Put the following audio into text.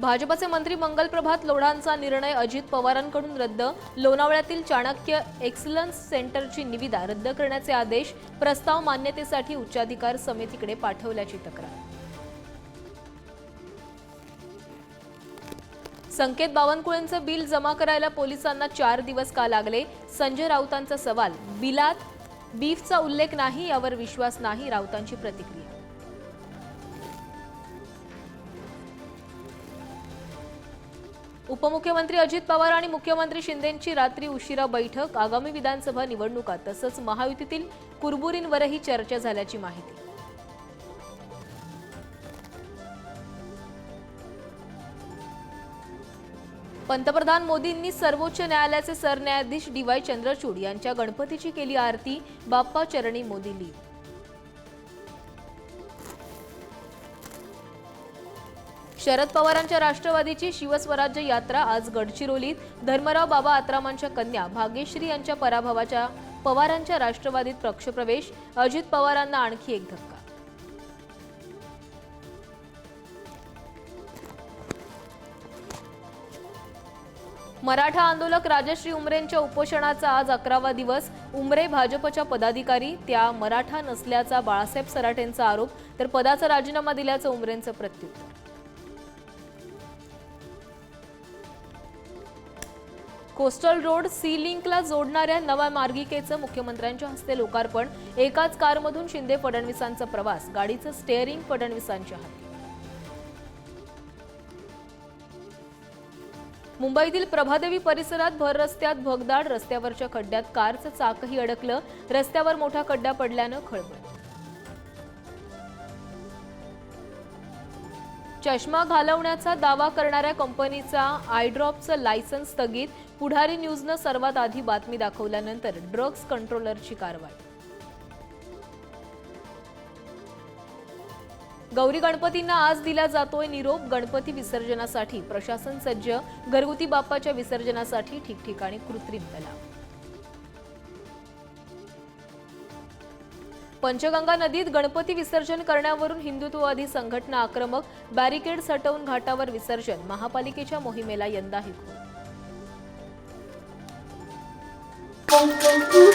भाजपचे मंत्री मंगल प्रभात लोढांचा निर्णय अजित पवारांकडून रद्द. लोणावळ्यातील चाणक्य एक्सलन्स सेंटरची निविदा रद्द करण्याचे आदेश प्रस्ताव मान्यतेसाठी उच्चाधिकार समितीकडे पाठवल्याची तक्रार. संकेत बावनकुळेंचं बिल जमा करायला पोलिसांना चार दिवस का लागले? संजय राऊतांचा सवाल. बिलात बीफचा उल्लेख नाही यावर विश्वास नाही राऊतांची प्रतिक्रिया. उपमुख्यमंत्री अजित पवार आणि मुख्यमंत्री शिंदेंची रात्री उशिरा बैठक आगामी विधानसभा निवडणुका तसंच महायुतीतील कुरबुरींवरही चर्चा झाल्याची माहिती. पंतप्रधान मोदींनी सर्वोच्च न्यायालयाचे सरन्यायाधीश डी वाय चंद्रचूड यांच्या गणपतीची केली आरती बाप्पा चरणी मोदी ली शरद पवारांच्या राष्ट्रवादीची शिवस्वराज्य यात्रा आज गडचिरोलीत. धर्मराव बाबा आत्रामांच्या कन्या भाग्यश्री यांच्या पराभवाच्या पवारांच्या राष्ट्रवादीत पक्षप्रवेश अजित पवारांना आणखी एक धक्का. मराठा आंदोलक राजश्री उमरेंच्या उपोषणाचा आज अकरावा दिवस. उमरे भाजपच्या पदाधिकारी त्या मराठा नसल्याचा बाळासाहेब सराटेंचा आरोप तर पदाचा राजीनामा दिल्याचं उमरेंचं प्रत्युत्तर. कोस्टल रोड सी लिंकला जोडणाऱ्या नव्या मार्गिकेचं मुख्यमंत्र्यांच्या हस्ते लोकार्पण. एकाच कारमधून शिंदे फडणवीसांचा प्रवास. गाडीचं स्टेअरिंग फडणवीसांच्या हाती. मुंबईतील प्रभादेवी परिसरात भर रस्त्यात भगदाड रस्त्यावरच्या खड्ड्यात कारचं चाकही अडकलं. रस्त्यावर मोठा खड्डा पडल्यानं खळबळ. चष्मा घालवण्याचा दावा करणाऱ्या कंपनीचा आयड्रॉपचं लायसन्स स्थगित पुढारी न्यूजनं सर्वात आधी बातमी दाखवल्यानंतर ड्रग्ज कंट्रोलरची कारवाई. गौरी गणपतींना आज दिला जातोय निरोप गणपती विसर्जनासाठी. प्रशासन सज्ज घरगुती बाप्पाच्या विसर्जनासाठी ठिकठिकाणी कृत्रिम तलाव. पंचगंगा नदीत गणपती विसर्जन करण्यावरून हिंदुत्ववादी संघटना आक्रमक बॅरिकेड सटवून घाटावर विसर्जन महापालिकेच्या मोहिमेला यंदाही खूप